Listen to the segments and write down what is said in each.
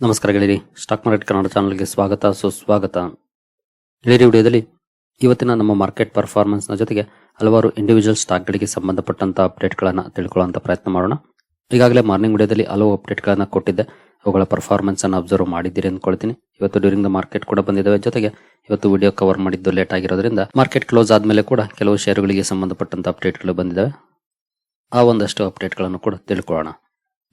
ನಮಸ್ಕಾರ ಗೆಳೆಯರಿ. Stock market Kannada ಚಾನಲ್ಗೆ ಸ್ವಾಗತ, ಸುಸ್ವಾಗತ. ಗೆಳೆಯರಿ, ವಿಡಿಯೋದಲ್ಲಿ ಇವತ್ತಿನ ನಮ್ಮ ಮಾರ್ಕೆಟ್ ಪರ್ಫಾರ್ಮೆನ್ಸ್ನ ಜೊತೆಗೆ ಹಲವಾರು ಇಂಡಿವಿಜುವಲ್ ಸ್ಟಾಕ್ಗಳಿಗೆ ಸಂಬಂಧಪಟ್ಟಂತ ಅಪ್ಡೇಟ್ಗಳನ್ನು ತಿಳ್ಕೊಳ್ಳುವಂತ ಪ್ರಯತ್ನ ಮಾಡೋಣ. ಈಗಾಗಲೇ ಮಾರ್ನಿಂಗ್ ವಿಡಿಯೋದಲ್ಲಿ ಹಲವು ಅಪ್ಡೇಟ್ಗಳನ್ನು ಕೊಟ್ಟಿದ್ದೆ. ಅವುಗಳ ಪರ್ಫಾರ್ಮೆನ್ಸ್ ಅನ್ನು ಅಬ್ಸರ್ವ್ ಮಾಡಿದ್ದೀರಿ ಅಂದ್ಕೊಳ್ತೀನಿ. ಇವತ್ತು ಡ್ಯೂರಿಂಗ್ ದ ಮಾರ್ಕೆಟ್ ಕೂಡ ಬಂದಿದ್ದಾವೆ. ಜೊತೆಗೆ ಇವತ್ತು ವಿಡಿಯೋ ಕವರ್ ಮಾಡಿದ್ದು ಲೇಟ್ ಆಗಿರೋದ್ರಿಂದ ಮಾರ್ಕೆಟ್ ಕ್ಲೋಸ್ ಆದಮೇಲೆ ಕೂಡ ಕೆಲವು ಷೇರುಗಳಿಗೆ ಸಂಬಂಧಪಟ್ಟಂತ ಅಪ್ಡೇಟ್ಗಳು ಬಂದಿದ್ದಾವೆ. ಆ ಒಂದಷ್ಟು ಅಪ್ಡೇಟ್ಗಳನ್ನು ಕೂಡ ತಿಳ್ಕೊಳ್ಳೋಣ.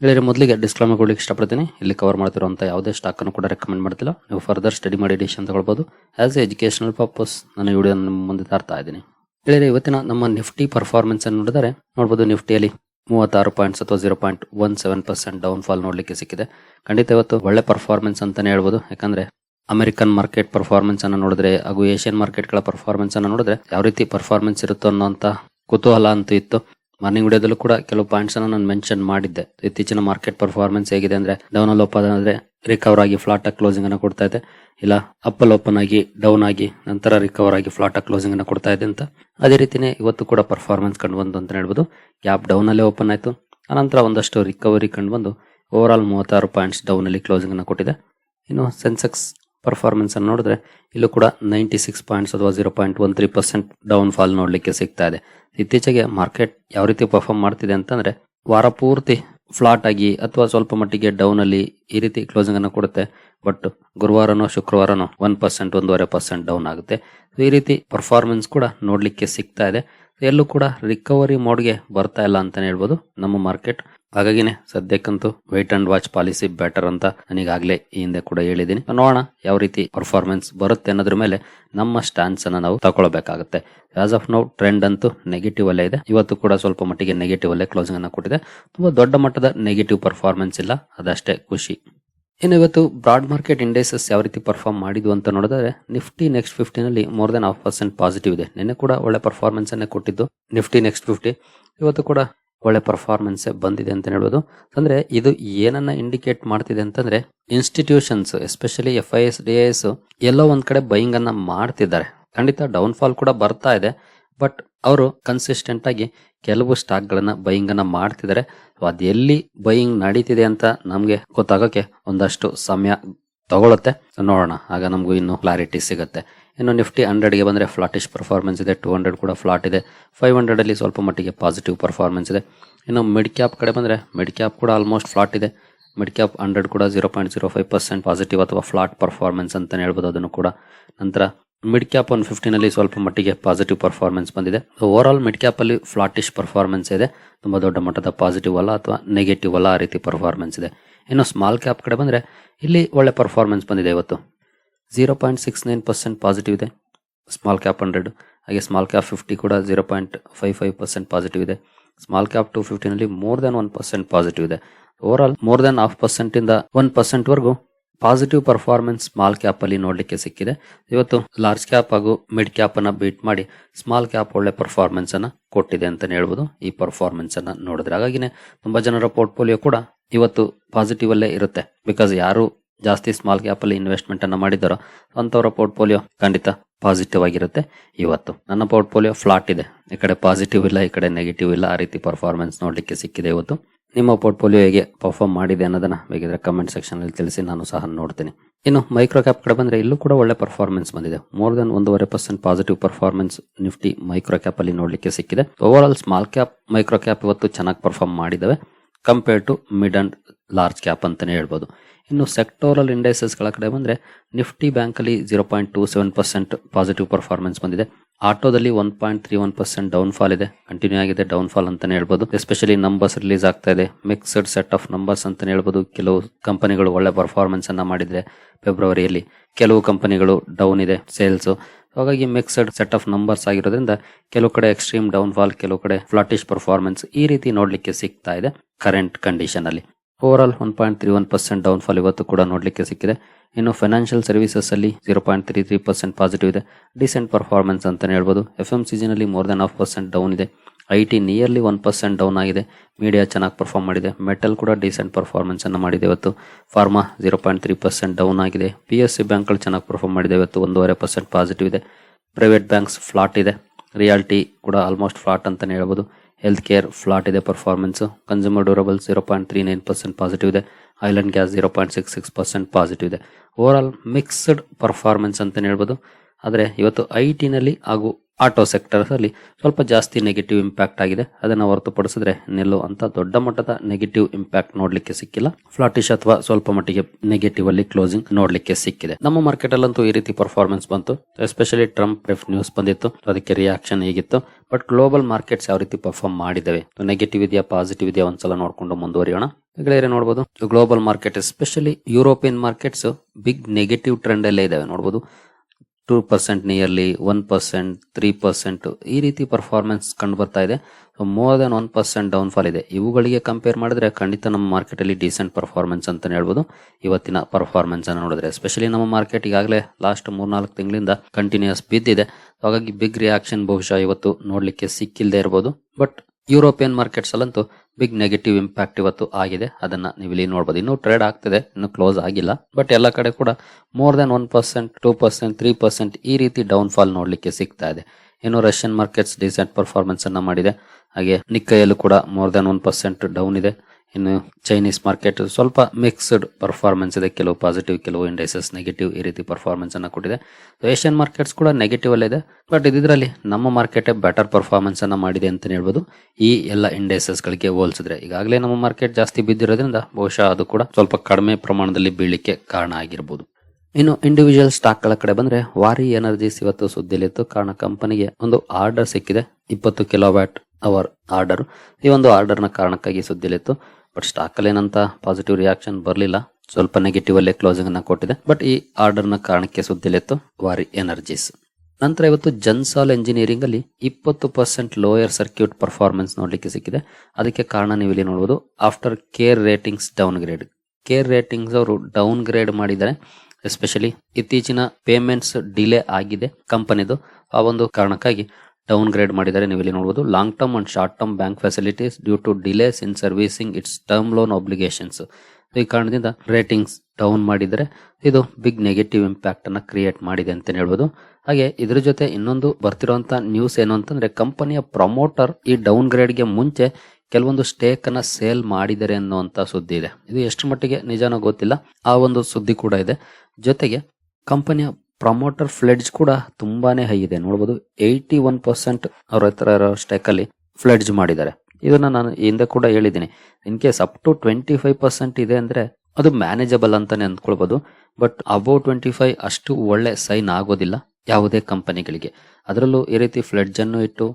ಗೆಳೆಯರೆ ಮೊದಲಿಗೆ ಡಿಸ್ಕ್ಲೈಮರ್ ಕೊಡಲಿಕ್ಕೆ ಇಷ್ಟಪಡ್ತೀನಿ. ಇಲ್ಲಿ ಕವರ್ ಮಾಡ್ತಿರುವಂಥ ಯಾವುದೇ ಸ್ಟಾಕ್ ಅನ್ನು ಕೂಡ ರೆಕಮೆಂಡ್ ಮಾಡ್ತಿಲ್ಲ. ನೀವು ಫರ್ದರ್ ಸ್ಟಡಿ ಮಾಡಿ ಡಿಸಿಷನ್ ತಗೊಳ್ಬೋದು. ಆಸ್ ಎ ಎಜುಕೇಶನಲ್ ಪರ್ಪಸ್ ನಾನು ವಿಡಿಯೋ ನಿಮ್ಮ ಮುಂದೆ ತರ್ತಾ ಇದ್ದೀನಿ. ಹೇಳಿದ್ರೆ ಇವತ್ತಿನ ನಮ್ಮ ನಿಫ್ಟಿ ಪರ್ಫಾರ್ಮೆನ್ಸ್ ಅನ್ನು ನೋಡಿದರೆ ನೋಡಬಹುದು ನಿಫ್ಟಿಯಲ್ಲಿ ಮೂವತ್ತಾರು ಪಾಯಿಂಟ್ಸ್ ಅಥವಾ zero point one seven percent down fall ನೋಡಲಿಕ್ಕೆ ಸಿಕ್ಕಿದೆ. ಖಂಡಿತ ಇವತ್ತು ಒಳ್ಳೆ ಪರ್ಫಾರ್ಮೆನ್ಸ್ ಅಂತಾನೆ ಹೇಳ್ಬೋದು. ಯಾಕಂದ್ರೆ ಅಮೆರಿಕನ್ ಮಾರ್ಕೆಟ್ ಪರ್ಫಾರ್ಮೆನ್ಸ್ ಅನ್ನು ನೋಡಿದ್ರೆ ಹಾಗೂ ಏಷ್ಯನ್ ಮಾರ್ಕೆಟ್ಗಳ ಪರ್ಫಾರ್ಮೆನ್ಸ್ ಅನ್ನು ನೋಡಿದ್ರೆ ಯಾವ ರೀತಿ ಪರ್ಫಾರ್ಮೆನ್ಸ್ ಇರುತ್ತೋ ಅನ್ನೋಂಥ ಕುತೂಹಲ ಅಂತೂ ಇತ್ತು. ಮಾರ್ನಿಂಗ್ ವಿಡಿಯೋದಲ್ಲೂ ಕೂಡ ಕೆಲವು ಪಾಯಿಂಟ್ಸ್ ಅನ್ನು ನಾನು ಮೆನ್ಷನ್ ಮಾಡಿದ್ದೆ. ಇತ್ತೀಚಿನ ಮಾರ್ಕೆಟ್ ಪರ್ಫಾರ್ಮೆನ್ಸ್ ಹೇಗಿದೆ ಅಂದ್ರೆ ಡೌನ್ ಅಲ್ಲಿ ಓಪನ್ ಆದ್ರೆ ರಿಕವರ್ ಆಗಿ ಫ್ಲಾಟ್ ಕ್ಲೋಸಿಂಗ್ ಅನ್ನು ಕೊಡ್ತಾ ಇದೆ. ಇಲ್ಲ ಅಪ್ ಅಲ್ಲಿ ಓಪನ್ ಆಗಿ ಡೌನ್ ಆಗಿ, ನಂತರ ರಿಕವರ್ ಆಗಿ ಫ್ಲಾಟ್ ಕ್ಲೋಸಿಂಗ್ ಅನ್ನು ಕೊಡ್ತಾ ಇದೆ ಅಂತ. ಅದೇ ರೀತಿನೇ ಇವತ್ತು ಕೂಡ ಪರ್ಫಾರ್ಮೆನ್ಸ್ ಕಂಡು ಬಂತು ಅಂತ ಹೇಳ್ಬೋದು. ಗ್ಯಾಪ್ ಡೌನ್ ಅಲ್ಲೇ ಓಪನ್ ಆಯ್ತು. ಅನಂತರ ಒಂದಷ್ಟು ರಿಕವರಿ ಕಂಡು ಬಂದು ಓವರ್ ಆಲ್ ಮೂವತ್ತಾರು ಪಾಯಿಂಟ್ಸ್ ಡೌನ್ ಅಲ್ಲಿ ಕ್ಲೋಸಿಂಗ್ ಅನ್ನು ಕೊಟ್ಟಿದೆ. ಇನ್ನು ಸೆನ್ಸೆಕ್ಸ್ ಪರ್ಫಾರ್ಮೆನ್ಸ್ ಅನ್ನು ನೋಡಿದ್ರೆ ಇಲ್ಲೂ ಕೂಡ ನೈಂಟಿ ಸಿಕ್ಸ್ ಪಾಯಿಂಟ್ಸ್ ಅಥವಾ zero point one three percent down fall ನೋಡಲಿಕ್ಕೆ ಸಿಗ್ತಾ ಇದೆ. ಇತ್ತೀಚೆಗೆ ಮಾರ್ಕೆಟ್ ಯಾವ ರೀತಿ ಪರ್ಫಾರ್ಮ್ ಮಾಡ್ತಿದೆ ಅಂತಂದ್ರೆ ವಾರ ಪೂರ್ತಿ ಫ್ಲಾಟ್ ಆಗಿ ಅಥವಾ ಸ್ವಲ್ಪ ಮಟ್ಟಿಗೆ ಡೌನ್ ಅಲ್ಲಿ ಈ ರೀತಿ ಕ್ಲೋಸಿಂಗ್ ಅನ್ನು ಕೊಡುತ್ತೆ. ಬಟ್ ಗುರುವಾರನೋ, ಶುಕ್ರವಾರನೋ ಒನ್ ಪರ್ಸೆಂಟ್ ಒಂದೂವರೆ ಪರ್ಸೆಂಟ್ ಡೌನ್ ಆಗುತ್ತೆ. ಈ ರೀತಿ ಪರ್ಫಾರ್ಮೆನ್ಸ್ ಕೂಡ ನೋಡಲಿಕ್ಕೆ ಸಿಗ್ತಾ ಇದೆ. ಎಲ್ಲೂ ಕೂಡ ರಿಕವರಿ ಮೋಡ್ಗೆ ಬರ್ತಾ ಇಲ್ಲ ಅಂತಾನೆ ಹೇಳ್ಬೋದು ನಮ್ಮ ಮಾರ್ಕೆಟ್ ಹಾಗಾಗಿನೇ ಸದ್ಯಕ್ಕಂತೂ wait and watch policy better ಅಂತ ನನಗಾಗಲೇ ಈ ಹಿಂದೆ ಕೂಡ ಹೇಳಿದ್ದೀನಿ. ನೋಡೋಣ ಯಾವ ರೀತಿ ಪರ್ಫಾರ್ಮೆನ್ಸ್ ಬರುತ್ತೆ ಅನ್ನೋದ್ರ ಮೇಲೆ ನಮ್ಮ ಸ್ಟ್ಯಾನ್ಸ್ ಅನ್ನ ನಾವು ತಗೊಳ್ಬೇಕಾಗುತ್ತೆ. ಆಸ್ ಆಫ್ ನೌ ಟ್ರೆಂಡ್ ಅಂತೂ ನೆಗೆಟಿವ್ ಅಲ್ಲೇ ಇದೆ. ಇವತ್ತು ಕೂಡ ಸ್ವಲ್ಪ ಮಟ್ಟಿಗೆ ನೆಗೆಟಿವ್ ಅಲ್ಲೇ ಕ್ಲೋಸಿಂಗ್ ಅನ್ನ ಕೊಟ್ಟಿದೆ. ತುಂಬಾ ದೊಡ್ಡ ಮಟ್ಟದ ನೆಗೆಟಿವ್ ಪರ್ಫಾರ್ಮೆನ್ಸ್ ಇಲ್ಲ. ಅದಷ್ಟೇ ಖುಷಿ. ಇನ್ನು ಇವತ್ತು ಬ್ರಾಡ್ ಮಾರ್ಕೆಟ್ ಇಂಡೆಕ್ಸಸ್ ಯಾವ ರೀತಿ ಪರ್ಫಾರ್ಮ್ ಮಾಡಿದ್ವು ಅಂತ ನೋಡಿದ್ರೆ, Nifty next ಫಿಫ್ಟಿನಲ್ಲಿ more than half percent positive ಇದೆ. ನಿನ್ನೆ ಕೂಡ ಒಳ್ಳೆ ಪರ್ಫಾರ್ಮೆನ್ಸ್ ಅನ್ನೇ ಕೊಟ್ಟಿದ್ದು ನಿಫ್ಟಿ ನೆಕ್ಸ್ಟ್ ಫಿಫ್ಟಿ. ಇವತ್ತು ಕೂಡ ಒಳ್ಳೆ ಪರ್ಫಾರ್ಮೆನ್ಸ್ ಬಂದಿದೆ ಅಂತ ಹೇಳ್ಬೋದು. ಅಂದ್ರೆ ಇದು ಏನನ್ನ ಇಂಡಿಕೇಟ್ ಮಾಡ್ತಿದೆ ಅಂತಂದ್ರೆ institutions especially F I S D S ಎಲ್ಲೋ ಒಂದ್ ಕಡೆ ಬೈಯಿಂಗ್ ಅನ್ನ ಮಾಡ್ತಿದ್ದಾರೆ. ಖಂಡಿತ ಡೌನ್ ಫಾಲ್ ಕೂಡ ಬರ್ತಾ ಇದೆ ಬಟ್ ಅವರು ಕನ್ಸಿಸ್ಟೆಂಟ್ ಆಗಿ ಕೆಲವು ಸ್ಟಾಕ್ ಗಳನ್ನ ಬೈಯಿಂಗ್ ಅನ್ನ ಮಾಡ್ತಿದ್ದಾರೆ ಅದೆಲ್ಲಿ ಅದ್ ಎಲ್ಲಿ ಬೈಯಿಂಗ್ ನಡೀತಿದೆ ಅಂತ ನಮ್ಗೆ ಗೊತ್ತಾಗೋಕೆ ಒಂದಷ್ಟು ಸಮಯ ತಗೊಳುತ್ತೆ. ನೋಡೋಣ. ಆಗ ನಮಗೂ ಇನ್ನು ಕ್ಲಾರಿಟಿ ಸಿಗುತ್ತೆ. ಇನ್ನು ನಿಫ್ಟಿ ಹಂಡ್ರೆಡ್ಗೆ ಬಂದ್ರೆ ಫ್ಲಾಟಿಶ್ ಪರ್ಫಾರ್ಮೆನ್ಸ್ ಇದೆ. ಟೂ ಹಂಡ್ರೆಡ್ ಕೂಡ ಫ್ಲಾಟ್ ಇದೆ. ಫೈವ್ ಹಂಡ್ರೆಡ್ ಅಲ್ಲಿ ಸ್ವಲ್ಪ ಮಟ್ಟಿಗೆ ಪಾಸಿಟಿವ್ ಪರ್ಫಾರ್ಮೆನ್ಸ್ ಇದೆ. ಇನ್ನು ಮಿಡ್ ಕ್ಯಾಪ್ ಕಡೆ ಬಂದ್ರೆ ಮಿಡ್ ಕ್ಯಾಪ್ ಕೂಡ ಆಲ್ಮೋಸ್ಟ್ ಫ್ಲಾಟ್ ಇದೆ. ಮಿಡ್ ಕ್ಯಾಪ್ ಹಂಡ್ರೆಡ್ ಕೂಡ zero point zero five percent positive ಅಥವಾ ಫ್ಲಾಟ್ ಪರ್ಫಾರ್ಮೆನ್ಸ್ ಅಂತಾನೆ ಹೇಳ್ಬೋದು. ಅದನ್ನು ಕೂಡ ನಂತರ ಮಿಡ್ ಕ್ಯಾಪ್ ಒನ್ ಫಿಫ್ಟಿನಲ್ಲಿ ಸ್ವಲ್ಪ ಮಟ್ಟಿಗೆ ಪಾಸಿಟಿವ್ ಪರ್ಫಾರ್ಮೆನ್ಸ್ ಬಂದಿದೆ. ಓವರ್ ಆಲ್ ಮಿಡ್ ಕ್ಯಾಪ್ ಅಲ್ಲಿ ಫ್ಲಾಟಿಶ್ ಪರ್ಫಾರ್ಮೆನ್ಸ್ ಇದೆ. ತುಂಬಾ ದೊಡ್ಡ ಮಟ್ಟದ ಪಾಸಿಟಿವ್ ಅಲ್ಲ ಅಥವಾ ನೆಗೆಟಿವ್ ಅಲ್ಲ ಆ ರೀತಿ ಪರ್ಫಾರ್ಮೆನ್ಸ್ ಇದೆ. ಇನ್ನು ಸ್ಮಾಲ್ ಕ್ಯಾಪ್ ಕಡೆ ಬಂದ್ರೆ ಇಲ್ಲಿ ಒಳ್ಳೆ ಪರ್ಫಾರ್ಮೆನ್ಸ್ ಬಂದಿದೆ ಇವತ್ತು. Zero point six nine percent positive ಇದೆ. ಸ್ಮಾಲ್ ಕ್ಯಾಪ್ ಹಂಡ್ರೆಡ್ ಹಾಗೆ ಸ್ಮಾಲ್ ಕ್ಯಾಪ್ ಫಿಫ್ಟಿ ಕೂಡ zero point five five percent positive ಇದೆ. Small cap two ಫಿಫ್ಟಿನಲ್ಲಿ more than one percent positive ಇದೆ. Over all more than half ಪರ್ಸೆಂಟಿಂದ one percent ವರೆಗೂ positive performance small cap ಅಲ್ಲಿ ನೋಡಲಿಕ್ಕೆ ಸಿಕ್ಕಿದೆ. ಇವತ್ತು ಲಾರ್ಜ್ ಕ್ಯಾಪ್ ಹಾಗೂ ಮಿಡ್ ಕ್ಯಾಪ್ ಅನ್ನ ಬೀಟ್ ಮಾಡಿ ಸ್ಮಾಲ್ ಕ್ಯಾಪ್ ಒಳ್ಳೆ ಪರ್ಫಾರ್ಮೆನ್ಸ್ ಅನ್ನ ಕೊಟ್ಟಿದೆ ಅಂತ ಹೇಳ್ಬೋದು. ಈ ಪರ್ಫಾರ್ಮೆನ್ಸ್ ಅನ್ನ ನೋಡಿದ್ರೆ ಹಾಗಾಗಿನೇ ತುಂಬಾ ಜನರ ಪೋರ್ಟ್ಫೋಲಿಯೋ ಕೂಡ ಇವತ್ತು ಪಾಸಿಟಿವ್ ಅಲ್ಲೇ ಇರುತ್ತೆ. ಬಿಕಾಸ್ ಯಾರು ಜಾಸ್ತಿ ಸ್ಮಾಲ್ ಕ್ಯಾಪ್ ಅಲ್ಲಿ ಇನ್ವೆಸ್ಟ್ಮೆಂಟ್ ಅನ್ನ ಮಾಡಿದಾರೋ ಅಂತವರ ಪೋರ್ಟ್ಫೋಲಿಯೋ ಖಂಡಿತ ಪಾಸಿಟಿವ್ ಆಗಿರುತ್ತೆ. ಇವತ್ತು ನನ್ನ ಪೋರ್ಟ್ಫೋಲಿಯೋ ಫ್ಲಾಟ್ ಇದೆ. ಈ ಕಡೆ ಪಾಸಿಟಿವ್ ಇಲ್ಲ, ಈ ಕಡೆ ನೆಗೆಟಿವ್ ಇಲ್ಲ, ಆ ರೀತಿ ಪರ್ಫಾರ್ಮೆನ್ಸ್ ನೋಡಲಿಕ್ಕೆ ಸಿಕ್ಕಿದೆ ಇವತ್ತು. ನಿಮ್ಮ ಪೋರ್ಟ್ಫೋಲಿಯೋ ಹೇಗೆ ಪರ್ಫಾರ್ಮ್ ಮಾಡಿದೆ ಅನ್ನೋದನ್ನ ಬೇಕಿದ್ರೆ ಕಮೆಂಟ್ ಸೆಕ್ಷನ್ ಅಲ್ಲಿ ತಿಳಿಸಿ, ನಾನು ಸಹ ನೋಡ್ತೀನಿ. ಇನ್ನು ಮೈಕ್ರೋ ಕ್ಯಾಪ್ ಕಡೆ ಬಂದ್ರೆ ಇಲ್ಲೂ ಕೂಡ ಒಳ್ಳೆ ಪರ್ಫಾರ್ಮೆನ್ಸ್ ಬಂದಿದೆ. ಮೋರ್ ದನ್ ಒಂದೂವರೆ percent positive performance Nifty micro cap ಅಲ್ಲಿ ನೋಡಲಿಕ್ಕೆ ಸಿಕ್ಕಿದೆ. Overall small cap micro cap ಇವತ್ತು ಚೆನ್ನಾಗಿ perform ಮಾಡಿದ್ದಾವೆ compare to mid and large cap ಅಂತಾನೆ ಹೇಳ್ಬೋದು. ಇನ್ನು ಸೆಕ್ಟೋರಲ್ ಇಂಡೈಸಸ್ಗಳ ಕಡೆ ಬಂದರೆ ನಿಫ್ಟಿ ಬ್ಯಾಂಕಲ್ಲಿ zero point two seven percent positive performance ಬಂದಿದೆ. ಆಟೋದಲ್ಲಿ one point three one percent down fall ಇದೆ. ಕಂಟಿನ್ಯೂ ಆಗಿದೆ ಡೌನ್ ಫಾಲ್ ಅಂತಾನೆ ಹೇಳ್ಬೋದು. ಎಸ್ಪೆಷಲಿ ನಂಬರ್ಸ್ ರಿಲೀಸ್ ಆಗ್ತಾ ಇದೆ. ಮಿಕ್ಸ್ಡ್ ಸೆಟ್ ಆಫ್ ನಂಬರ್ಸ್ ಅಂತಾನೆ ಹೇಳ್ಬೋದು. ಕೆಲವು ಕಂಪನಿಗಳು ಒಳ್ಳೆ ಪರ್ಫಾರ್ಮೆನ್ಸ್ ಅನ್ನ ಮಾಡಿದ್ರೆ ಫೆಬ್ರವರಿಯಲ್ಲಿ ಕೆಲವು ಕಂಪನಿಗಳು ಡೌನ್ ಇದೆ ಸೇಲ್ಸ್ ಹಾಗಾಗಿ ಮಿಕ್ಸ್ಡ್ ಸೆಟ್ ಆಫ್ ನಂಬರ್ಸ್ ಆಗಿರೋದ್ರಿಂದ ಕೆಲವು ಕಡೆ ಎಕ್ಸ್ಟ್ರೀಮ್ ಡೌನ್ ಫಾಲ್ ಕೆಲವು ಕಡೆ ಫ್ಲಾಟಿಶ್ ಪರ್ಫಾರ್ಮೆನ್ಸ್ ಈ ರೀತಿ ನೋಡ್ಲಿಕ್ಕೆ ಸಿಗ್ತಾ ಇದೆ ಕರೆಂಟ್ ಕಂಡೀಷನ್ ಅಲ್ಲಿ. Overall one point three one percent down fall ಇವತ್ತು ಕೂಡ ನೋಡಲಿಕ್ಕೆ ಸಿಕ್ಕಿದೆ. ಇನ್ನು ಫೈನಾನ್ಷಿಯಲ್ ಸರ್ವಿಸಸ್ ಅಲ್ಲಿ zero point three three percent positive ಇದೆ. ಡಿಸೆಂಟ್ ಪರ್ಫಾರ್ಮೆನ್ಸ್ ಅಂತಲೇ ಹೇಳ್ಬೋದು. F M ಸಿಜಿನಲ್ಲಿ more than half percent down ಇದೆ. I T nearly one percent down ಆಗಿದೆ. ಮೀಡಿಯಾ ಚೆನ್ನಾಗಿ ಪರ್ಫಾರ್ಮ್ ಮಾಡಿದೆ. ಮೆಟಲ್ ಕೂಡ ಡಿಸೆಂಟ್ ಪರ್ಫಾರ್ಮೆನ್ಸ್ ಅನ್ನು ಮಾಡಿದೆ ಇವತ್ತು. Pharma zero point three percent down ಆಗಿದೆ. ಪಿ ಎಸ್ ಸಿ ಬ್ಯಾಂಕ್ಗಳು ಚೆನ್ನಾಗಿ ಪರ್ಫಾರ್ಮ್ ಮಾಡಿದೆ ಇವತ್ತು. ಒಂದೂವರೆ ಪರ್ಸೆಂಟ್ ಪಾಸಿಟಿವ್ ಇದೆ. ಪ್ರೈವೇಟ್ ಬ್ಯಾಂಕ್ಸ್ ಫ್ಲಾಟ್ ಇದೆ. ರಿಯಾಲ್ಟಿ ಕೂಡ ಆಲ್ಮೋಸ್ಟ್ ಫ್ಲಾಟ್ ಅಂತಲೇ ಹೇಳ್ಬೋದು. ಹೆಲ್ತ್ ಕೇರ್ ಫ್ಲಾಟ್ ಇದೆ performance consumer durable zero point three nine percent positive ಇದೆ. Oil and gas zero point six six percent positive ಇದೆ. ಓವರ್ ಆಲ್ ಮಿಕ್ಸ್ಡ್ ಪರ್ಫಾರ್ಮೆನ್ಸ್ ಅಂತ ಹೇಳ್ಬೋದು. ಆದರೆ ಇವತ್ತು ಐ ಟಿನಲ್ಲಿ ಹಾಗೂ ಆಟೋ ಸೆಕ್ಟರ್ಸಲ್ಲಿ ಸ್ವಲ್ಪ ಜಾಸ್ತಿ ನೆಗೆಟಿವ್ ಇಂಪ್ಯಾಕ್ಟ್ ಆಗಿದೆ. ಅದನ್ನು ಹೊರತುಪಡಿಸಿದ್ರೆ ನೆಲ್ಲು ಅಂತ ದೊಡ್ಡ ಮಟ್ಟದ ನೆಗೆಟಿವ್ ಇಂಪ್ಯಾಕ್ಟ್ ನೋಡಲಿಕ್ಕೆ ಸಿಕ್ಕಿಲ್ಲ. ಫ್ಲಾಟಿಶ್ ಅಥವಾ ಸ್ವಲ್ಪ ಮಟ್ಟಿಗೆ ನೆಗೆಟಿವ್ ಅಲ್ಲಿ ಕ್ಲೋಸಿಂಗ್ ನೋಡಲಿಕ್ಕೆ ಸಿಕ್ಕಿದೆ. ನಮ್ಮ ಮಾರ್ಕೆಟ್ ಅಲ್ಲಂತೂ ಈ ರೀತಿ ಪರ್ಫಾರ್ಮೆನ್ಸ್ ಬಂತು. ಎಸ್ಪೆಷಲಿ ಟ್ರಂಪ್ ರೆಫ್ ನ್ಯೂಸ್ ಬಂದಿತ್ತು. ಅದಕ್ಕೆ ರಿಯಾಕ್ಷನ್ ಹೇಗಿತ್ತು ಬಟ್ ಗ್ಲೋಬಲ್ ಮಾರ್ಕೆಟ್ಸ್ ಯಾವ ರೀತಿ ಪರ್ಫಾರ್ಮ್ ಮಾಡಿದವೆ? ನೆಗೆಟಿವ್ ಇದೆಯಾ ಪಾಸಿಟಿವ್ ಇದೆಯಾ ಒಂದ್ಸಲ ನೋಡ್ಕೊಂಡು ಮುಂದುವರಿಯೋಣ. ಗೆಳೆಯರೆ ನೋಡಬಹುದು global market especially European markets big negative trend ಅಲ್ಲೇ ಇದಾವೆ ನೋಡಬಹುದು two percent nearly one percent three percent ಈ ರೀತಿ ಪರ್ಫಾರ್ಮೆನ್ಸ್ ಕಂಡು ಬರ್ತಾ ಇದೆ. More than one percent down fall ಇದೆ. ಇವುಗಳಿಗೆ ಕಂಪೇರ್ ಮಾಡಿದ್ರೆ ಖಂಡಿತ ನಮ್ಮ ಮಾರ್ಕೆಟ್ ಅಲ್ಲಿ ಡಿಸೆಂಟ್ ಪರ್ಫಾರ್ಮೆನ್ಸ್ ಅಂತ ಹೇಳ್ಬೋದು. ಇವತ್ತಿನ ಪರ್ಫಾರ್ಮೆನ್ಸ್ ಅನ್ನು ನೋಡಿದ್ರೆ ಎಸ್ಪೆಷಲಿ ನಮ್ಮ ಮಾರ್ಕೆಟ್ ಈಗಾಗಲೇ ಲಾಸ್ಟ್ ಮೂರ್ನಾಲ್ಕು ತಿಂಗಳಿಂದ ಕಂಟಿನ್ಯೂಸ್ ಬಿದ್ದಿದೆ. ಹಾಗಾಗಿ ಬಿಗ್ ರಿಯಾಕ್ಷನ್ ಬಹುಶಃ ಇವತ್ತು ನೋಡ್ಲಿಕ್ಕೆ ಸಿಕ್ಕಿಲ್ಲದೆ ಇರಬಹುದು ಬಟ್ ಯುರೋಪಿಯನ್ ಮಾರ್ಕೆಟ್ಸ್ ಅಲ್ಲಂತೂ ಬಿಗ್ ನೆಗೆಟಿವ್ ಇಂಪ್ಯಾಕ್ಟ್ ಇವತ್ತು ಆಗಿದೆ. ಅದನ್ನ ನೀವು ಇಲ್ಲಿ ನೋಡಬಹುದು ಇನ್ನು ಟ್ರೇಡ್ ಆಗ್ತಿದೆ. ಇನ್ನು ಕ್ಲೋಸ್ ಆಗಿಲ್ಲ. ಬಟ್ ಎಲ್ಲ ಕಡೆ ಕೂಡ more than one percent, two percent, three percent ಈ ರೀತಿ ಡೌನ್ ಫಾಲ್ ನೋಡ್ಲಿಕ್ಕೆ ಸಿಗ್ತಾ ಇದೆ. ಇನ್ನು ರಷ್ಯನ್ ಮಾರ್ಕೆಟ್ಸ್ ಡಿಸೆಂಟ್ ಪರ್ಫಾರ್ಮೆನ್ಸ್ ಅನ್ನ ಮಾಡಿದೆ. ಹಾಗೆ ನಿಕ್ಕೈಯಲ್ಲೂ ಕೂಡ more than one percent down ಇದೆ. ಇನ್ನು ಚೈನೀಸ್ ಮಾರ್ಕೆಟ್ ಸ್ವಲ್ಪ ಮಿಕ್ಸ್ಡ್ ಪರ್ಫಾರ್ಮೆನ್ಸ್ ಇದೆ. ಕೆಲವು ಪಾಸಿಟಿವ್ ಕೆಲವು ಇಂಡೈಸಸ್ ನೆಗೆಟಿವ್ ಈ ರೀತಿ ಪರ್ಫಾರ್ಮೆನ್ಸ್ ಅನ್ನು ಕೊಟ್ಟಿದೆ. ಏಷ್ಯನ್ ಮಾರ್ಕೆಟ್ಸ್ ಕೂಡ ನೆಗೆಟಿವ್ ಅಲ್ಲಿದೆ ಬಟ್ ಇದರಲ್ಲಿ ನಮ್ಮ ಮಾರ್ಕೆಟ್ ಬೆಟರ್ ಪರ್ಫಾರ್ಮೆನ್ಸ್ ಅನ್ನು ಮಾಡಿದೆ ಅಂತ ಹೇಳ್ಬೋದು. ಈ ಎಲ್ಲ ಇಂಡೆಕ್ಸಸ್ ಗಳಿಗೆ ಹೋಲಿಸಿದ್ರೆ ಈಗಾಗಲೇ ನಮ್ಮ ಮಾರ್ಕೆಟ್ ಜಾಸ್ತಿ ಬಿದ್ದಿರೋದ್ರಿಂದ ಬಹುಶಃ ಅದು ಕೂಡ ಸ್ವಲ್ಪ ಕಡಿಮೆ ಪ್ರಮಾಣದಲ್ಲಿ ಬೀಳಿಕ್ಕೆ ಕಾರಣ ಆಗಿರ್ಬೋದು. ಇನ್ನು ಇಂಡಿವಿಜುವಲ್ ಸ್ಟಾಕ್ಗಳ ಕಡೆ ಬಂದ್ರೆ ವಾರಿ ಎನರ್ಜೀಸ್ ಇವತ್ತು ಸುದ್ದಿಲಿತ್ತು ಕಾರಣ ಕಂಪನಿಗೆ ಒಂದು ಆರ್ಡರ್ ಸಿಕ್ಕಿದೆ. ಇಪ್ಪತ್ತು ಕಿಲೋ ಅವರ್ ಆರ್ಡರ್ ಈ ಒಂದು ಆರ್ಡರ್ನ ಕಾರಣಕ್ಕಾಗಿ ಸುದ್ದಿಲಿತ್ತು ಬಟ್ ಸ್ಟಾಕಲ್ಲಿ ಏನಂತ ಪಾಸಿಟಿವ್ ರಿಯಾಕ್ಷನ್ ಬರಲಿಲ್ಲ. ಸ್ವಲ್ಪ ನೆಗೆಟಿವ್ ಅಲ್ಲೇ ಕ್ಲೋಸಿಂಗ್ ಅನ್ನ ಕೊಟ್ಟಿದೆ. ಬಟ್ ಈ ಆರ್ಡರ್ನ ಕಾರಣಕ್ಕೆ ಸುದ್ದಿಲಿತ್ತು ವಾರಿ ಎನರ್ಜೀಸ್ ನಂತರ ಇವತ್ತು ಜನ್ಸಾಲ್ ಎಂಜಿನಿಯರಿಂಗ್ ಅಲ್ಲಿ ಇಪ್ಪತ್ತು ಪರ್ಸೆಂಟ್ ಲೋಯರ್ ಸರ್ಕ್ಯೂಟ್ ಪರ್ಫಾರ್ಮೆನ್ಸ್ ನೋಡ್ಲಿಕ್ಕೆ ಸಿಕ್ಕಿದೆ. ಅದಕ್ಕೆ ಕಾರಣ ನೀವು ಇಲ್ಲಿ ನೋಡಬಹುದು after CARE Ratings downgrade CARE Ratings ಅವರು ಡೌನ್ ಗ್ರೇಡ್ ಮಾಡಿದ್ದಾರೆ. ಎಸ್ಪೆಷಲಿ ಇತ್ತೀಚಿನ ಪೇಮೆಂಟ್ಸ್ ಡಿಲೇ ಆಗಿದೆ ಕಂಪನಿದು. ಆ ಒಂದು ಕಾರಣಕ್ಕಾಗಿ ಡೌನ್ ಗ್ರೇಡ್ ಮಾಡಿದ್ದಾರೆ, ನೀವು ಇಲ್ಲಿ ನೋಡಬಹುದು long term and short term bank facilities due to delays in servicing its term loan obligations ಈ ಕಾರಣದಿಂದ ರೇಟಿಂಗ್ಸ್ ಡೌನ್ ಮಾಡಿದರೆ ಇದು ಬಿಗ್ ನೆಗೆಟಿವ್ ಇಂಪ್ಯಾಕ್ಟ್ ಅನ್ನ ಕ್ರಿಯೇಟ್ ಮಾಡಿದೆ ಅಂತ ಹೇಳ್ಬೋದು. ಹಾಗೆ ಇದ್ರ ಜೊತೆ ಇನ್ನೊಂದು ಬರ್ತಿರುವಂತ ನ್ಯೂಸ್ ಏನು ಅಂತಂದ್ರೆ ಕಂಪನಿಯ ಪ್ರಮೋಟರ್ ಈ ಡೌನ್ ಗ್ರೇಡ್ಗೆ ಮುಂಚೆ ಕೆಲವೊಂದು ಸ್ಟೇಕ್ ಅನ್ನ ಸೇಲ್ ಮಾಡಿದ್ದಾರೆ ಅನ್ನುವಂತ ಸುದ್ದಿ ಇದೆ. ಇದು ಎಷ್ಟು ಮಟ್ಟಿಗೆ ನಿಜಾನೋ ಗೊತ್ತಿಲ್ಲ. ಆ ಒಂದು ಸುದ್ದಿ ಕೂಡ ಇದೆ. ಜೊತೆಗೆ ಕಂಪನಿಯ ಪ್ರಮೋಟರ್ ಫ್ಲೆಡ್ಜ್ ಕೂಡ ತುಂಬಾನೇ ಹೈ ಇದೆ. ನೋಡಬಹುದು ಏಯ್ಟಿ ಒನ್ ಪರ್ಸೆಂಟ್ ಅವ್ರ ಹತ್ರ ಇರೋ ಸ್ಟೇಕ್ ಅಲ್ಲಿ ಫ್ಲೆಡ್ಜ್ ಮಾಡಿದ್ದಾರೆ. ಇದನ್ನ ನಾನು ಹಿಂದೆ ಕೂಡ ಹೇಳಿದ್ದೀನಿ. In case up to twenty five percent ಇದೆ ಅಂದ್ರೆ ಅದು ಮ್ಯಾನೇಜಬಲ್ ಅಂತಾನೆ ಅಂದ್ಕೊಳ್ಬಹುದು ಬಟ್ ಅಬೌವ್ ಟ್ವೆಂಟಿ ಫೈವ್ ಅಷ್ಟು ಒಳ್ಳೆ ಸೈನ್ ಆಗೋದಿಲ್ಲ ಯಾವುದೇ ಕಂಪನಿಗಳಿಗೆ. ಅದರಲ್ಲೂ ಈ ರೀತಿ ಫ್ಲೆಡ್ಜ್ ಅನ್ನು ಇಟ್ಟು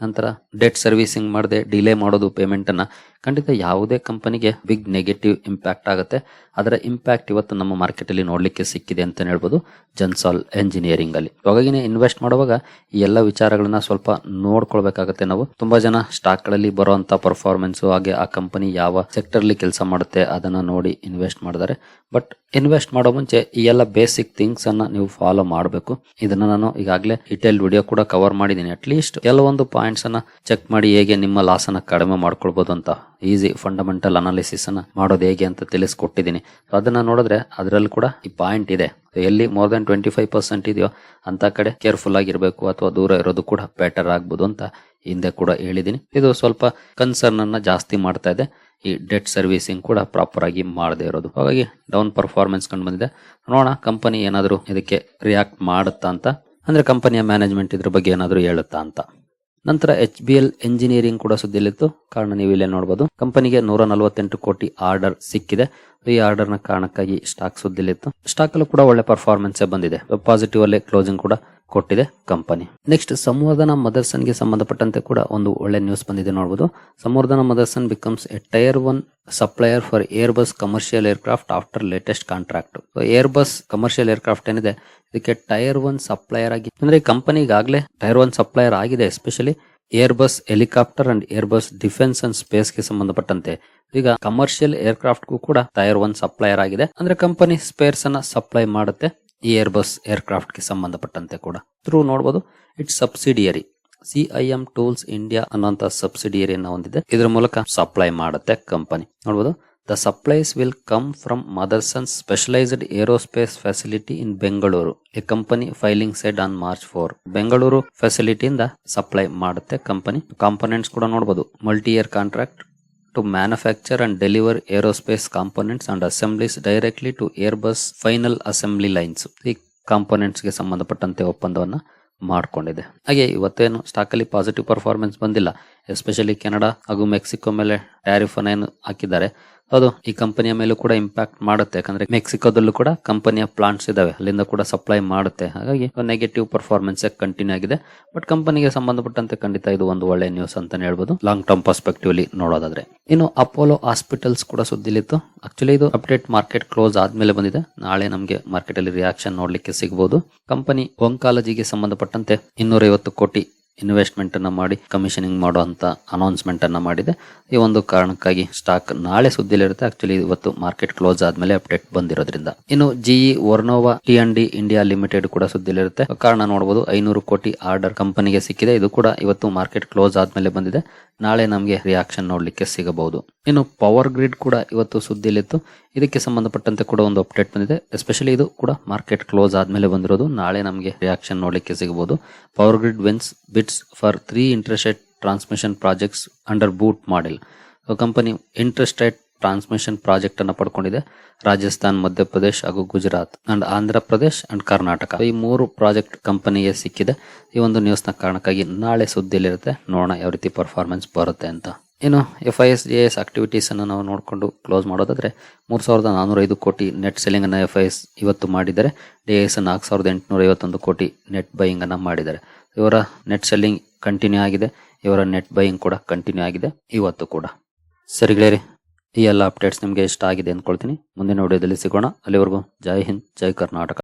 ನಂತರ ಡೆಟ್ ಸರ್ವಿಸಿಂಗ್ ಮಾಡದೆ ಡಿಲೇ ಮಾಡೋದು ಪೇಮೆಂಟ್ ಅನ್ನ ಖಂಡಿತ ಯಾವುದೇ ಕಂಪನಿಗೆ ಬಿಗ್ ನೆಗೆಟಿವ್ ಇಂಪ್ಯಾಕ್ಟ್ ಆಗುತ್ತೆ. ಅದರ ಇಂಪ್ಯಾಕ್ಟ್ ಇವತ್ತು ನಮ್ಮ ಮಾರ್ಕೆಟ್ ಅಲ್ಲಿ ನೋಡ್ಲಿಕ್ಕೆ ಸಿಕ್ಕಿದೆ ಅಂತ ಹೇಳ್ಬೋದು ಜನ್ಸಾಲ್ ಎಂಜಿನಿಯರಿಂಗ್ ಅಲ್ಲಿ. ಹಾಗಾಗಿ ಇನ್ವೆಸ್ಟ್ ಮಾಡುವಾಗ ಈ ಎಲ್ಲ ವಿಚಾರಗಳನ್ನ ಸ್ವಲ್ಪ ನೋಡ್ಕೊಳ್ಬೇಕಾಗತ್ತೆ ನಾವು. ತುಂಬಾ ಜನ ಸ್ಟಾಕ್ಗಳಲ್ಲಿ ಬರುವಂತ ಪರ್ಫಾರ್ಮೆನ್ಸ್ ಹಾಗೆ ಆ ಕಂಪನಿ ಯಾವ ಸೆಕ್ಟರ್ ಅಲ್ಲಿ ಕೆಲಸ ಮಾಡುತ್ತೆ ಅದನ್ನ ನೋಡಿ ಇನ್ವೆಸ್ಟ್ ಮಾಡಿದ್ದಾರೆ. ಬಟ್ ಇನ್ವೆಸ್ಟ್ ಮಾಡೋ ಮುಂಚೆ ಈ ಎಲ್ಲ ಬೇಸಿಕ್ ಥಿಂಗ್ಸ್ ಅನ್ನ ನೀವು ಫಾಲೋ ಮಾಡಬೇಕು. ಇದನ್ನ ನಾನು ಈಗಾಗಲೇ ಡೀಟೇಲ್ ವಿಡಿಯೋ ಕೂಡ ಕವರ್ ಮಾಡಿದ್ದೀನಿ. ಅಟ್ಲೀಸ್ಟ್ ಕೆಲವೊಂದು ಪಾಯಿಂಟ್ಸ್ ಅನ್ನ ಚೆಕ್ ಮಾಡಿ ಹೇಗೆ ನಿಮ್ಮ ಲಾಸ್ ಅನ್ನ ಕಡಿಮೆ ಮಾಡ್ಕೊಳ್ಬಹುದು ಅಂತ ಈಸಿ ಫಂಡಮೆಂಟಲ್ ಅನಾಲಿಸಿಸ್ ಅನ್ನ ಮಾಡೋದು ಹೇಗೆ ಅಂತ ತಿಳಿಸ್ಕೊಟ್ಟಿದ್ದೀನಿ. ಸೊ ಅದನ್ನ ನೋಡಿದ್ರೆ ಅದರಲ್ಲಿ ಕೂಡ ಈ ಪಾಯಿಂಟ್ ಇದೆ. ಎಲ್ಲಿ more than twenty five percent ಇದೆಯೋ ಅಂತ ಕಡೆ ಕೇರ್ಫುಲ್ ಆಗಿರ್ಬೇಕು ಅಥವಾ ದೂರ ಇರೋದು ಕೂಡ ಬೆಟರ್ ಆಗ್ಬೋದು ಅಂತ ಹಿಂದೆ ಕೂಡ ಹೇಳಿದ್ದೀನಿ. ಇದು ಸ್ವಲ್ಪ ಕನ್ಸರ್ನ್ ಅನ್ನ ಜಾಸ್ತಿ ಮಾಡ್ತಾ ಇದೆ. ಈ ಡೆಟ್ ಸರ್ವಿಸಿಂಗ್ ಕೂಡ ಪ್ರಾಪರ್ ಆಗಿ ಮಾಡದೇ ಇರೋದು. ಹಾಗಾಗಿ ಡೌನ್ ಪರ್ಫಾರ್ಮೆನ್ಸ್ ಕಂಡು ಬಂದಿದೆ. ನೋಡೋಣ ಕಂಪನಿ ಏನಾದರೂ ಇದಕ್ಕೆ ರಿಯಾಕ್ಟ್ ಮಾಡುತ್ತಾ ಅಂತ. ಅಂದ್ರೆ ಕಂಪನಿಯ ಮ್ಯಾನೇಜ್ಮೆಂಟ್ ಇದ್ರ ಬಗ್ಗೆ ಏನಾದರೂ ಹೇಳುತ್ತಾ ಅಂತ. ನಂತರ ಎಚ್ ಬಿ ಎಲ್ ಎಂಜಿನಿಯರಿಂಗ್ ಕೂಡ ಸುದ್ದಿಲಿತ್ತು ಕಾರಣ ನೀವು ಇಲ್ಲೇ ನೋಡಬಹುದು ಕಂಪನಿಗೆ ನೂರ ನಲವತ್ತೆಂಟು ಕೋಟಿ ಆರ್ಡರ್ ಸಿಕ್ಕಿದೆ. ಈ ಆರ್ಡರ್ನ ಕಾರಣಕ್ಕಾಗಿ ಸ್ಟಾಕ್ ಸುದ್ದಿಲಿತ್ತು ಸ್ಟಾಕ್ ಅಲ್ಲೂ ಕೂಡ ಒಳ್ಳೆ ಪರ್ಫಾರ್ಮೆನ್ಸ್ ಬಂದಿದೆ. ಪಾಸಿಟಿವ್ ಅಲ್ಲೇ ಕ್ಲೋಸಿಂಗ್ ಕೂಡ. ಕೊಟ್ಟಿದೆ ಕಂಪನಿ. ನೆಕ್ಸ್ಟ್ ಸಂವರ್ಧನ ಮದರ್ಸನ್ಗೆ ಸಂಬಂಧಪಟ್ಟಂತೆ ಕೂಡ ಒಂದು ಒಳ್ಳೆ ನ್ಯೂಸ್ ಬಂದಿದೆ ನೋಡಬಹುದು Samvardhana Motherson becomes a tier one supplier for Airbus commercial aircraft after latest contract Airbus commercial aircraft ಏನಿದೆ, ಇದಕ್ಕೆ ಟೈರ್ ಒನ್ ಸಪ್ಲೈಯರ್ ಆಗಿ, ಅಂದ್ರೆ ಈ ಕಂಪನಿ ಈಗಾಗಲೇ ಟೈರ್ ಒನ್ ಸಪ್ಲೈಯರ್ ಆಗಿದೆ especially Airbus helicopter and Airbus defence and ಸ್ಪೇಸ್ಗೆ ಸಂಬಂಧಪಟ್ಟಂತೆ. ಈಗ commercial aircraft ಕೂಡ ಟೈರ್ ಒನ್ ಸಪ್ಲೈಯರ್ ಆಗಿದೆ. ಅಂದ್ರೆ ಕಂಪನಿ ಸ್ಪೇರ್ಸ್ ಅನ್ನ ಸಪ್ಲೈ ಮಾಡುತ್ತೆ. ಈ ಏರ್ ಬಸ್ ಏರ್ಕ್ರಾಫ್ಟ್ಗೆ ಸಂಬಂಧಪಟ್ಟಂತೆ ಕೂಡ ಥ್ರೂ ನೋಡಬಹುದು its subsidiary CIM tools India ಅನ್ನುವಂಥ ಸಬ್ಸಿಡಿಯರಿಯನ್ನು ಹೊಂದಿದೆ. ಇದರ ಮೂಲಕ ಸಪ್ಲೈ ಮಾಡುತ್ತೆ ಕಂಪನಿ ನೋಡಬಹುದು the supplies will come from Motherson specialised aerospace facility in Bengaluru a company filing said on March four Bengaluru ಫೆಸಿಲಿಟಿಯಿಂದ supply ಮಾಡುತ್ತೆ ಕಂಪನಿ ಕಾಂಪೊನೆಂಟ್ಸ್ ಕೂಡ ನೋಡಬಹುದು multi year contract to manufacture and deliver aerospace components and assemblies directly to Airbus final assembly lines. ಈ ಕಾಂಪೊನೆಂಟ್ಸ್ಗೆ ಸಂಬಂಧಪಟ್ಟಂತೆ ಒಪ್ಪಂದವನ್ನ ಮಾಡಿಕೊಂಡಿದೆ ಹಾಗೆ ಇವತ್ತೇನು stock ಅಲ್ಲಿ positive performance ಬಂದಿಲ್ಲ ಎಸ್ಪೆಷಲಿ ಕೆನಡಾ ಹಾಗೂ ಮೆಕ್ಸಿಕೋ ಮೇಲೆ ಟ್ಯಾರಿಫ್ ಅನ್ನ ಏನು ಹಾಕಿದ್ದಾರೆ. ಅದು ಈ ಕಂಪನಿಯ ಮೇಲೂ ಕೂಡ ಇಂಪ್ಯಾಕ್ಟ್ ಮಾಡುತ್ತೆ. ಯಾಕಂದ್ರೆ ಮೆಕ್ಸಿಕೋದಲ್ಲೂ ಕೂಡ ಕಂಪನಿಯ ಪ್ಲಾಂಟ್ಸ್ ಇದಾವೆ. ಅಲ್ಲಿಂದ ಕೂಡ ಸಪ್ಲೈ ಮಾಡುತ್ತೆ. ಹಾಗಾಗಿ ನೆಗೆಟಿವ್ ಪರ್ಫಾರ್ಮೆನ್ಸ್ ಕಂಟಿನ್ಯೂ ಆಗಿದೆ. ಬಟ್ ಕಂಪನಿಗೆ ಸಂಬಂಧಪಟ್ಟಂತೆ ಖಂಡಿತ ಇದು ಒಂದು ಒಳ್ಳೆ ನ್ಯೂಸ್ ಅಂತ ಹೇಳ್ಬೋದು. ಲಾಂಗ್ ಟರ್ಮ್ ಪರ್ಸ್ಪೆಕ್ಟಿವ್ ಅಲ್ಲಿ ನೋಡೋದಾದ್ರೆ. ಇನ್ನು ಅಪೋಲೋ ಹಾಸ್ಪಿಟಲ್ಸ್ ಕೂಡ ಸುದ್ದಿಲಿತ್ತು. ಆಕ್ಚುಲಿ ಇದು ಅಪ್ಡೇಟ್ ಮಾರ್ಕೆಟ್ ಕ್ಲೋಸ್ ಆದ್ಮೇಲೆ ಬಂದಿದೆ. ನಾಳೆ ನಮಗೆ ಮಾರ್ಕೆಟ್ ಅಲ್ಲಿ ರಿಯಾಕ್ಷನ್ ನೋಡ್ಲಿಕ್ಕೆ ಸಿಗಬಹುದು ಕಂಪನಿ ಒಂಕಾಲಜಿಗೆ ಸಂಬಂಧಪಟ್ಟಂತೆ ಇನ್ನೂರೈವತ್ತು ಕೋಟಿ ಇನ್ವೆಸ್ಟ್ಮೆಂಟ್ ಅನ್ನ ಮಾಡಿ ಕಮಿಷನಿಂಗ್ ಮಾಡುವಂತ ಅನೌನ್ಸ್ಮೆಂಟ್ ಅನ್ನ ಮಾಡಿದೆ. ಈ ಒಂದು ಕಾರಣಕ್ಕಾಗಿ ಸ್ಟಾಕ್ ನಾಳೆ ಸುದ್ದಿಲಿರುತ್ತೆ ಆಕ್ಚುಲಿ ಇವತ್ತು ಮಾರ್ಕೆಟ್ ಕ್ಲೋಸ್ ಆದ್ಮೇಲೆ ಅಪ್ಡೇಟ್ ಬಂದಿರೋದ್ರಿಂದ. ಇನ್ನು GE Vernova T and D India limited ಕೂಡ ಸುದ್ದಿಲಿರುತ್ತೆ ಕಾರಣ ನೋಡಬಹುದು ಐನೂರು ಕೋಟಿ ಆರ್ಡರ್ ಕಂಪನಿಗೆ ಸಿಕ್ಕಿದೆ. ಇದು ಕೂಡ ಇವತ್ತು ಮಾರ್ಕೆಟ್ ಕ್ಲೋಸ್ ಆದ್ಮೇಲೆ ಬಂದಿದೆ. ನಾಳೆ ನಮಗೆ ರಿಯಾಕ್ಷನ್ ನೋಡ್ಲಿಕ್ಕೆ ಸಿಗಬಹುದು. ಇನ್ನು ಪವರ್ ಗ್ರಿಡ್ ಕೂಡ ಇವತ್ತು ಸುದ್ದಿಲಿತ್ತು ಇದಕ್ಕೆ ಸಂಬಂಧಪಟ್ಟಂತೆ ಕೂಡ ಒಂದು ಅಪ್ಡೇಟ್ ಬಂದಿದೆ. ಎಸ್ಪೆಷಲಿ ಇದು ಕೂಡ ಮಾರ್ಕೆಟ್ ಕ್ಲೋಸ್ ಆದ್ಮೇಲೆ ಬಂದಿರೋದು. ನಾಳೆ ನಮಗೆ ರಿಯಾಕ್ಷನ್ ನೋಡಲಿಕ್ಕೆ ಸಿಗಬಹುದು. Power grid wins bids for three interest transmission projects under BOOT model company interest transmission project ಅನ್ನ ಪಡ್ಕೊಂಡಿದೆ. ರಾಜಸ್ಥಾನ್, ಮಧ್ಯಪ್ರದೇಶ್ ಹಾಗೂ ಗುಜರಾತ್ ಅಂಡ್ ಆಂಧ್ರ ಪ್ರದೇಶ್ ಅಂಡ್ ಕರ್ನಾಟಕ. ಈ ಮೂರು ಪ್ರಾಜೆಕ್ಟ್ ಕಂಪನಿಗೆ ಸಿಕ್ಕಿದೆ. ಈ ಒಂದು ನ್ಯೂಸ್ನ ಕಾರಣಕ್ಕಾಗಿ ನಾಳೆ ಸುದ್ದಿಯಲ್ಲಿರುತ್ತೆ. ನೋಡೋಣ ಯಾವ ರೀತಿ ಪರ್ಫಾರ್ಮೆನ್ಸ್ ಬರುತ್ತೆ ಅಂತ. ಇನ್ನು F I S D S ಆಕ್ಟಿವಿಟೀಸನ್ನು ನಾವು ನೋಡಿಕೊಂಡು ಕ್ಲೋಸ್ ಮಾಡೋದಾದರೆ ಮೂರು ಸಾವಿರದ ನಾನೂರ ಐದು ಕೋಟಿ ನೆಟ್ ಸೆಲ್ಲಿಂಗನ್ನು ಎಫ್ ಐ ಎಸ್ ಇವತ್ತು ಮಾಡಿದ್ದಾರೆ. ಡಿ ಎಸ್ ನಾಲ್ಕು ಸಾವಿರದ ಎಂಟುನೂರ ಐವತ್ತೊಂದು ಕೋಟಿ ನೆಟ್ ಬೈಯಿಂಗನ್ನು ಮಾಡಿದ್ದಾರೆ. ಇವರ ನೆಟ್ ಸೆಲ್ಲಿಂಗ್ ಕಂಟಿನ್ಯೂ ಆಗಿದೆ. ಇವರ ನೆಟ್ ಬೈಯಿಂಗ್ ಕೂಡ ಕಂಟಿನ್ಯೂ ಆಗಿದೆ. ಇವತ್ತು ಕೂಡ. ಸರಿ ಗೆಳೆಯರಿ, ಈ ಎಲ್ಲ ಅಪ್ಡೇಟ್ಸ್ ನಿಮಗೆ ಇಷ್ಟ ಆಗಿದೆ ಅಂದ್ಕೊಳ್ತೀನಿ. ಮುಂದಿನ ವಿಡಿಯೋದಲ್ಲಿ ಸಿಗೋಣ. ಅಲ್ಲಿವರೆಗೂ ಜೈ ಹಿಂದ್, ಜೈ ಕರ್ನಾಟಕ.